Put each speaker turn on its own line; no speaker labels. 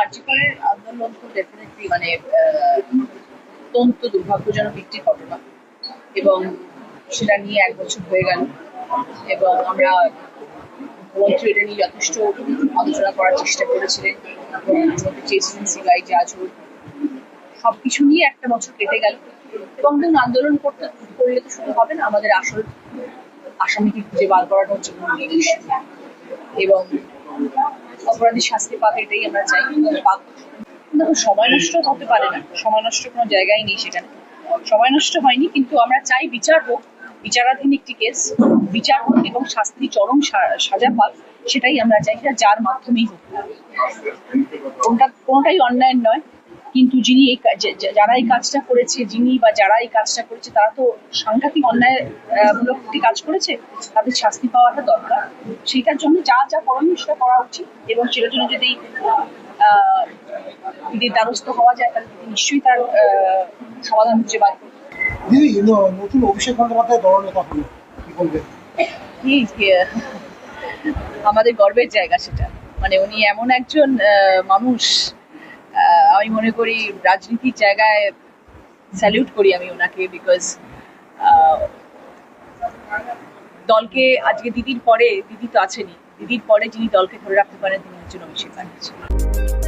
আর্যিকরের আন্দোলন তো ডেফিনেটলি মানে অত্যন্ত দুর্ভাগ্যজনক একটি ঘটনা। এবং সেটা নিয়ে এক বছর হয়ে গেল। এবং আমরা মুখ্যমন্ত্রী এটা নিয়ে যথেষ্ট আলোচনা করার চেষ্টা করেছিলেন। চেয়েছিলেন সিবিআই জাজ হোক সব কিছু নিয়ে একটা বছর কেটে গেল। এবং ধরুন, আন্দোলন করতে, করলে তো শুধু হবে না, আমাদের আসল আসামিকে খুঁজে বার করাটা হচ্ছে এবং অপরাধী শাস্তি পাক এটাই আমরা চাই। দেখো, সময় নষ্ট হতে পারে না। সময় নষ্ট কোনো জায়গায় নেই সেখানে। সময় নষ্ট হয়নি, কিন্তু আমরা চাই বিচার হোক, বিচারাধীন একটি কেস, বিচার হোক এবং শাস্তি, চরম সাজা পাক, সেটাই আমরা চাই যার মাধ্যমেই হোক। কোনটা কোনটাই অন্যায় নয়। কিন্তু যিনি এই যারা এই কাজটা করেছে যিনি বা যারা এই কাজটা করেছে তারা তো সাংঘাতিক অন্যায় আহ, মূলক একটি কাজ করেছে তাদের শাস্তি পাওয়াটা দরকার। সেটার জন্য যা যা করণীয় সেটা করা উচিত এবং সেটার জন্য যদি যদি দ্বারস্থ হওয়া যায় তাহলে নিশ্চয়ই তার সমাধান বার
দিদি নতুন অভিষেক বন্দ্যোপাধ্যায় দলনেতা হলো কি
আমাদের গর্বের জায়গা সেটা। মানে উনি এমন একজন মানুষ আমি মনে করি রাজনীতির জায়গায় স্যালিউট করি আমি ওনাকে বিকজ দলকে আজকে দিদির পরে, দিদি তো আছেনি দিদির পরে যিনি দলকে ধরে রাখতে পারেন তিনি হচ্ছেন অভিষেক ব্যানার্জি